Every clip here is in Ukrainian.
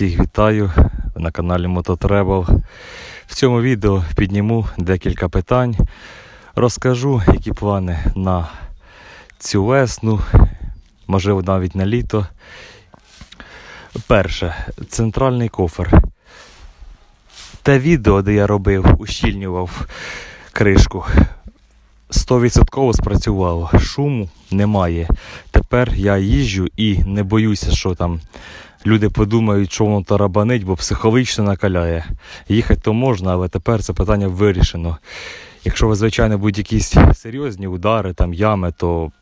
Всіх вітаю на каналі Мототревел. В цьому відео підніму декілька питань. Розкажу, які плани на цю весну, можливо, навіть на літо. Перше, центральний кофер. Те відео, де я робив, ущільнював кришку. 100% спрацювало. Шуму немає. Тепер я їжджу і не боюся, що там люди подумають, що воно тарабанить, бо психологічно накаляє. Їхати то можна, але тепер це питання вирішено. Якщо ви, звичайно, будуть якісь серйозні удари, там ями, то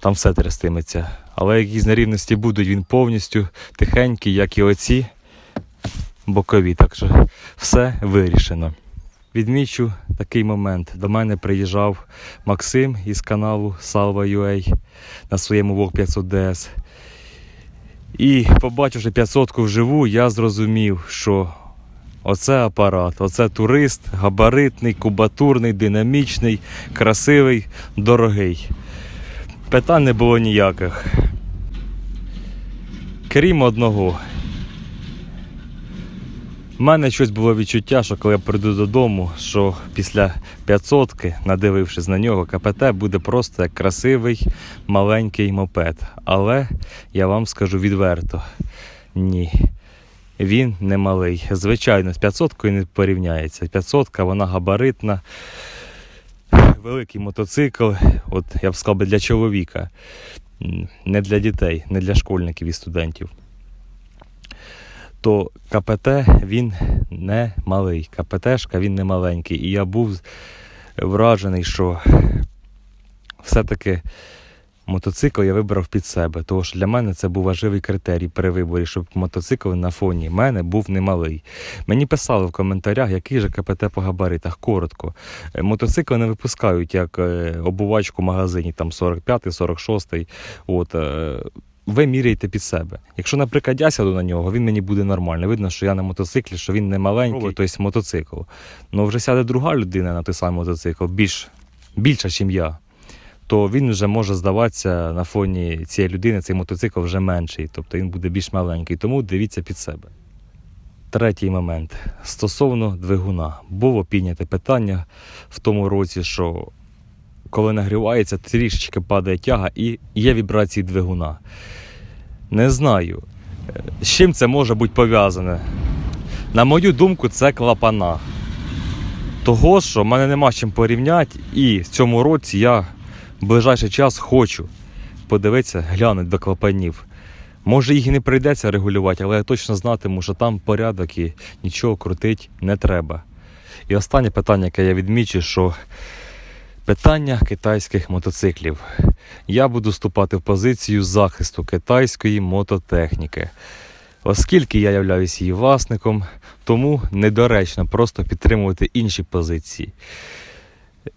там все трястиметься. Але якісь нерівності будуть, він повністю тихенький, як і оці бокові. Так що все вирішено. Відмічу такий момент. До мене приїжджав Максим із каналу Salva.ua на своєму Vlog 500 DS. І побачивши 500 вживу, я зрозумів, що оце апарат, оце турист, габаритний, кубатурний, динамічний, красивий, дорогий. Питань не було ніяких. Крім одного. У мене щось було відчуття, що коли я прийду додому, що після 500 надивившись на нього, КПТ буде просто як красивий маленький мопед. Але я вам скажу відверто: ні. Він не малий. Звичайно, з 500 не порівняється. 500 вона габаритна, великий мотоцикл, от я б сказав для чоловіка, не для дітей, не для школьників і студентів то КПТ він не малий. КПТшка він не маленький. І я був вражений, що все-таки мотоцикл я вибрав під себе. Тому що для мене це був важливий критерій при виборі, щоб мотоцикл на фоні мене був немалий. Мені писали в коментарях, який же КПТ по габаритах. Коротко. Е, Мотоцикли не випускають як е, обувачку в магазині, там 45-й, 46-й. Ви міряєте під себе. Якщо, наприклад, я сяду на нього, він мені буде нормально. Видно, що я на мотоциклі, що він не маленький, тобто мотоцикл. Ну вже сяде друга людина на той самий мотоцикл, більш, більша, ніж я, то він вже може здаватися на фоні цієї людини, цей мотоцикл вже менший, тобто він буде більш маленький. Тому дивіться під себе. Третій момент стосовно двигуна. Було підняте питання в тому році, що коли нагрівається, трішечки падає тяга і є вібрації двигуна. Не знаю, з чим це може бути пов'язане. На мою думку, це клапана. Того, що в мене нема з чим порівняти, і в цьому році я в ближайший час хочу подивитися, глянути до клапанів. Може їх і не прийдеться регулювати, але я точно знатиму, що там порядок і нічого крутити не треба. І останнє питання, яке я відмічу, що питання китайських мотоциклів. Я буду вступати в позицію захисту китайської мототехніки. Оскільки я являюсь її власником, тому недоречно просто підтримувати інші позиції.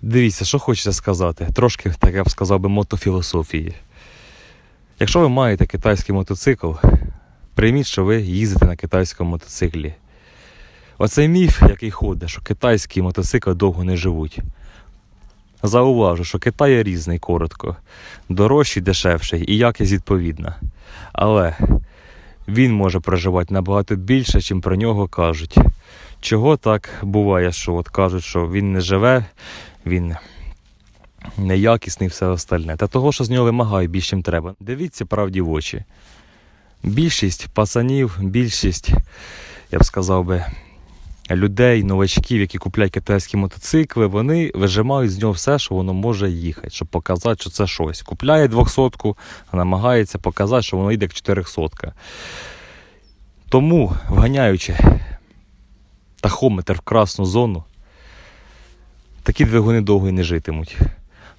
Дивіться, що хочеться сказати. Трошки, так я б сказав би, мотофілософії. Якщо ви маєте китайський мотоцикл, прийміть, що ви їздите на китайському мотоциклі. Оцей міф, який ходить, що китайські мотоцикли довго не живуть. Зауважу, що Китай різний коротко, дорожчий, дешевший і якість відповідна. Але він може проживати набагато більше, чим про нього кажуть. Чого так буває, що от кажуть, що він не живе, він неякісний і все остальне. Та того, що з нього вимагають більше, ніж треба. Дивіться правді в очі. Більшість пацанів, більшість, я б сказав би, людей, новачків, які купляють китайські мотоцикли, вони вижимають з нього все, що воно може їхати, щоб показати, що це щось. Купляє 200 намагається показати, що воно йде як 400 Тому, вганяючи тахометр в красну зону, такі двигуни довго і не житимуть.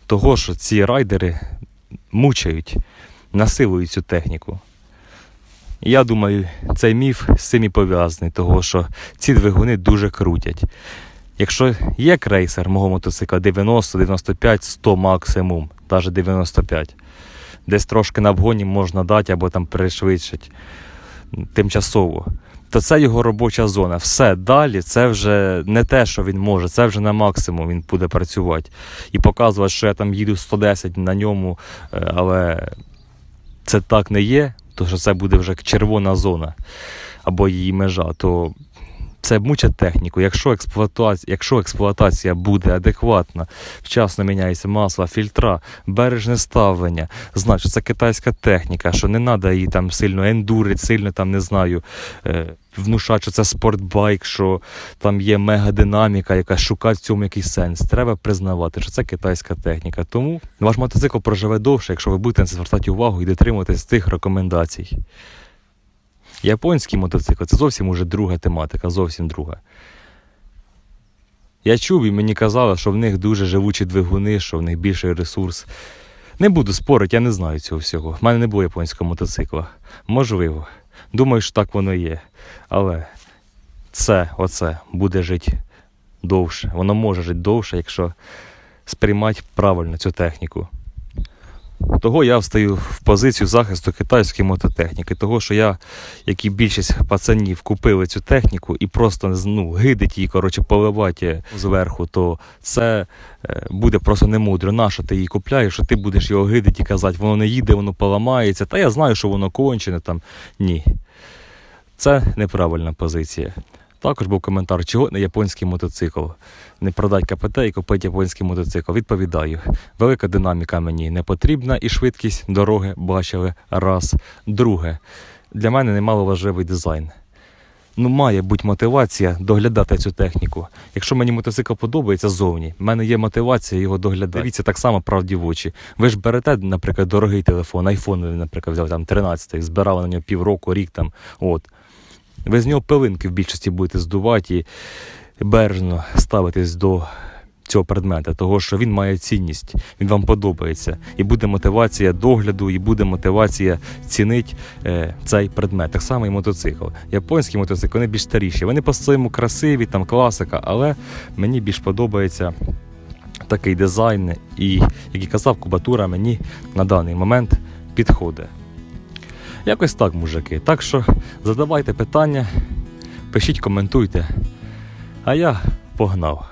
Того, що ці райдери мучають, насилують цю техніку. Я думаю, цей міф з цим і пов'язаний, того що ці двигуни дуже крутять. Якщо є крейсер мого мотоцикла 90, 95, 100 максимум, навіть 95, десь трошки на вгоні можна дати або там пришвидшити тимчасово, то це його робоча зона. Все далі це вже не те, що він може, це вже на максимум він буде працювати. І показувати, що я там їду 110 на ньому, е, але це так не є, тому що це буде вже червона зона. або її межа, то це мучить техніку. Якщо експлуатація, якщо експлуатація буде адекватна, вчасно міняється масло, фільтра, бережне ставлення, значить це китайська техніка, що не треба її там сильно ендурити, сильно там не знаю. Е, внушати, що це спортбайк, що там є мегадинаміка, яка шукає в цьому якийсь сенс. Треба признавати, що це китайська техніка. Тому ваш мотоцикл проживе довше, якщо ви будете звертати увагу і дотримуватись цих рекомендацій. Японський мотоцикл це зовсім уже друга тематика, зовсім друга. Я чув і мені казали, що в них дуже живучі двигуни, що в них більший ресурс. Не буду спорити, я не знаю цього всього. В мене не було японського мотоцикла. Можливо. Думаю, що так воно є. Але це, оце, буде жити довше. Воно може жити довше, якщо сприймати правильно цю техніку. Того я встаю в позицію захисту китайської мототехніки. Того, що я, як і більшість пацанів, купили цю техніку і просто ну, гидить її, коротше, поливати зверху, то це е, буде просто немудро. Нащо ти її купляєш, що ти будеш його гидити і казати, воно не їде, воно поламається. Та я знаю, що воно кончене там. Ні. Це неправильна позиція. Також був коментар, чого не японський мотоцикл. Не продать КПТ і купити японський мотоцикл. Відповідаю, велика динаміка мені не потрібна і швидкість дороги бачили раз. Друге, для мене немало важливий дизайн. Ну, має бути мотивація доглядати цю техніку. Якщо мені мотоцикл подобається зовні, в мене є мотивація його доглядати. Дивіться так само правді в очі. Ви ж берете, наприклад, дорогий телефон, айфон, наприклад, взяв там 13 збирали на нього півроку, рік там. От. Ви з нього пилинки в більшості будете здувати і бережно ставитись до цього предмета, того що він має цінність, він вам подобається. І буде мотивація догляду, і буде мотивація цінити е, цей предмет. Так само і мотоцикл. Японські мотоцикли вони більш старіші. Вони по-своєму красиві, там класика, але мені більш подобається такий дизайн. І, як і казав, кубатура мені на даний момент підходить. Якось так, мужики. Так що задавайте питання, пишіть, коментуйте. А я погнав.